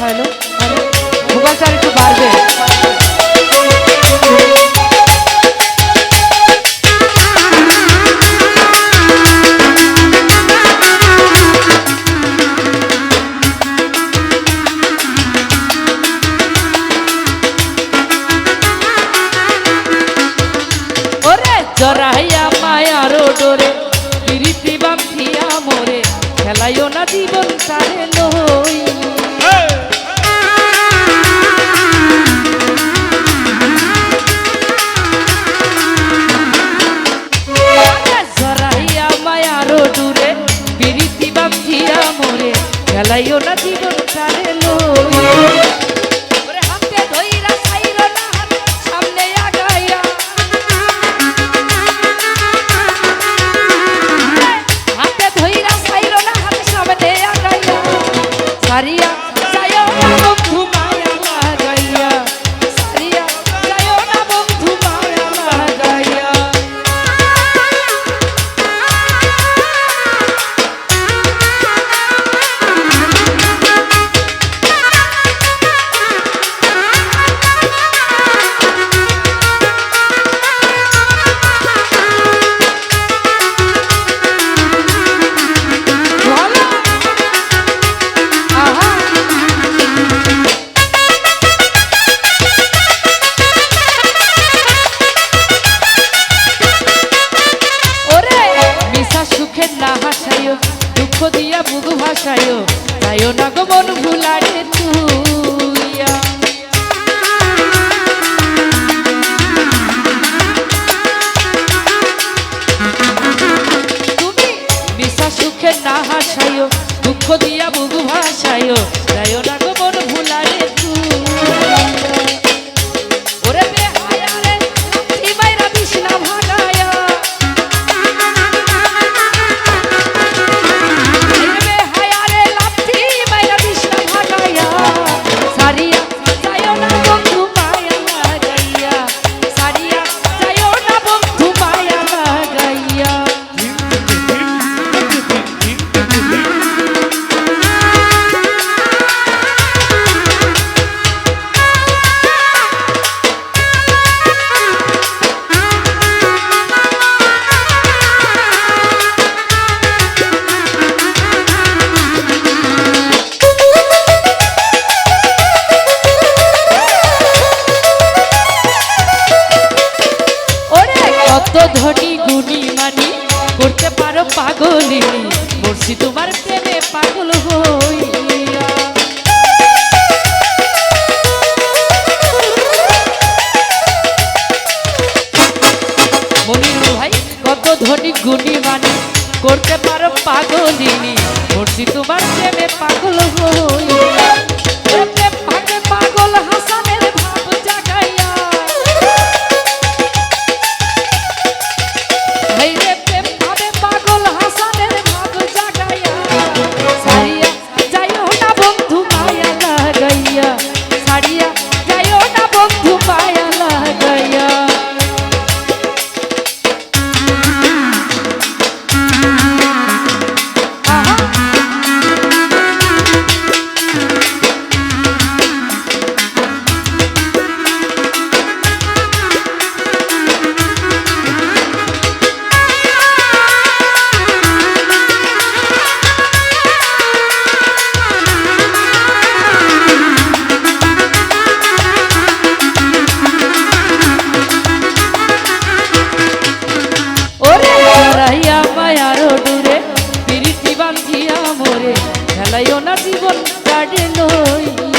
Hello hello ভূগোলটা আর একটু বাড়বে। জরাইয়া মায়ার ডোরে পিরিতি বান্ধিয়া মোরে, খেলাইও না জীবন তারে খেলাইও না জীবন তাইও না গো মন ভুলারে তুইয়া। না হাসাইও, দুঃখ দিয়া বুক ভাসাইও তাইও না গো মন ভুলারে তুইয়া। ধনী গুণী মানি, করতে পারো পাগলিনী। মরছি তোমার প্রেমে পাগল মনির ভাই, কত ধনী গুণী মানি, করতে পারো পাগলিনী। মরছি তোমার মোরে খেলাইও না জীবন কাটে লইয়া।